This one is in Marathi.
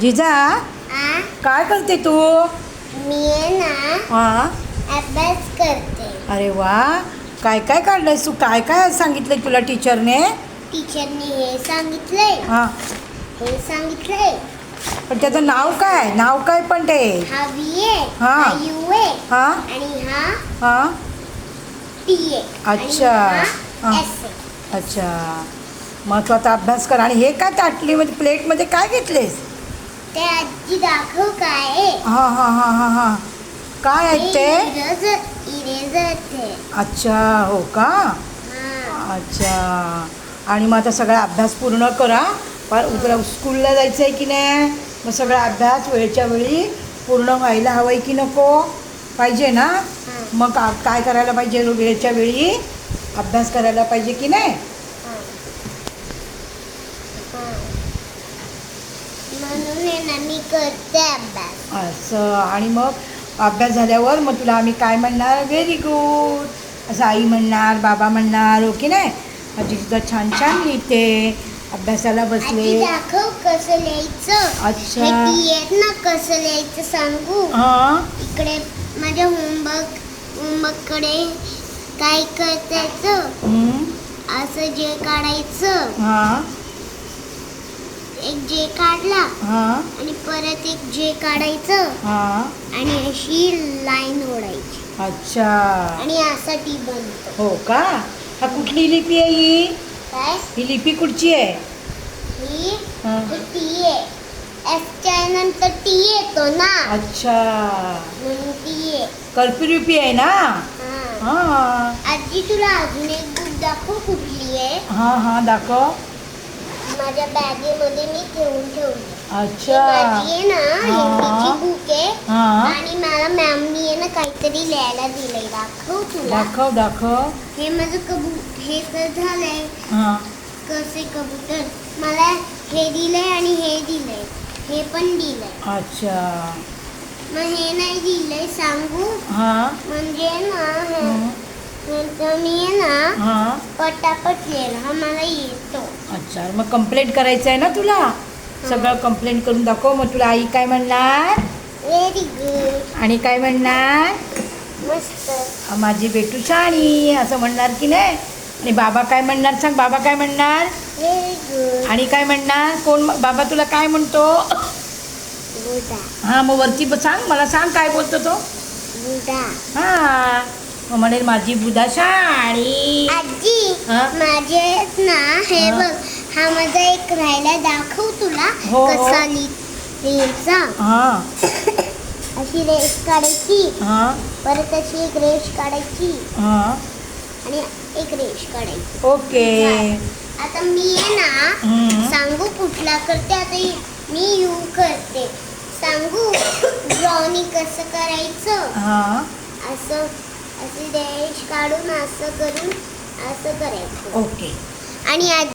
जिजा काय करते तू? मी ना हा? अभ्यास करते. अरे वा. काय काय काढलंयस तू? काय काय सांगितलंय तुला टीचरने? टीचरने हे सांगितलंय. हा. हे सांगितलंय. पण त्याचं नाव काय? नाव काय पण ते? हा आहे हा. हा यू आहे हा? आणि हा हा? टी अच्छा. हा. एस अच्छा. आता अभ्यास कर. आणि हे काय ताटलीमध्ये प्लेटमध्ये काय घेतलेस? ते आजी दाखव काय आहे. हा हा हा हा हा. काय आहेत ते? इरेजर इरेजर ते. अच्छा हो का? हा. अच्छा. आणि मग आता सगळा अभ्यास पूर्ण करा. पण उद्या स्कूलला जायचं आहे की नाही? मग सगळा अभ्यास वेळच्या वेळी पूर्ण व्हायला हवं आहे की नको? पाहिजे ना. मग का काय करायला पाहिजे वेळच्या वेळी? अभ्यास करायला पाहिजे की नाही. म्हणून आहे ना मी करते अभ्यास. असं. आणि मग अभ्यास झाल्यावर मग तुला आम्ही काय म्हणणार? व्हेरी गुड असं आई म्हणणार बाबा म्हणणार हो की नाही आजी तुझं छान छान लिहिते. अभ्यासाला बसले. दाखव कसं लिहायचं. अच्छा. ती येत ना कसं लिहायचं सांगू. हां. इकडे माझ्या होमवर्क होमवर्ककडे काय करायचं हम्म, असं जे काढायचं. हां. एक जे काढला हां. आणि परत एक जे काढायचं हां. आणि अशी लाईन ओढायची. अच्छा. आणि असा टी बनतो. हो का? हा कुठली लिपी आहे ही? काय? ही लिपी कुठची आहे? ही हां. टी आहे. एफच्या नंतर टी येतो ना. अच्छा. म्हणून टी आहे. कर्फ्यू लिपी आहे ना? हा. हां. आजी तुला अजून एक बुक दाखव कुठली आहे. हां हां दाखव. माझ्या बॅगेमध्ये मी ठेवून ठेवली. अच्छा. माझी आहे ना हिंदीची. बुक आहे. हां. आणि मला मॅमनी आहे ना काहीतरी लिहायला दिलंय. दाखव तुला. दाखव दाखव. हे माझं कबू हे तर झालंय. हां. कसे कबूतर? मला हे दिलंय आणि हे दिलंय. हे पण दिलंय. अच्छा. मग हे नाही दिलंय सांगू? हां. म्हणजे ना. हे तर मी ना हां. पटापट लिहिलं. मला येतो. अच्छा मग कंप्लेंट करायचं आहे ना तुला? सगळं कंप्लेंट करून दाखव. मग तुला आई काय म्हणणार? व्हेरी गुड आणि काय म्हणणार? मस्त. अ, माझी बेटू शाणी असं म्हणणार की नाही? आणि बाबा काय म्हणणार? सांग बाबा काय म्हणणार? व्हेरी गुड आणि काय म्हणणार? कोण बाबा तुला काय म्हणतो? बुधा हां मग वरती ब- सांग मला सांग काय बोलतो तो. बुधा हां. मग म्हणेल माझी बुधा शाणी आजी हा? माझे आहेत ना हे हा? बघ हा माझा एक राहिला दाखव तुला हो, हो. कसा लि लिहायचा हां. अशी रेष काढायची. हां. परत अशी एक रेष काढायची. हां. आणि एक रेष काढायची. ओके. आता मी आहे ना हम्म. सांगू कुठला करते आता मी यू करते. सांगू ड्रॉनी कसं करायचं? हां. असं असे रेष काढून असं करून असं करायचं. ओके आणि आजी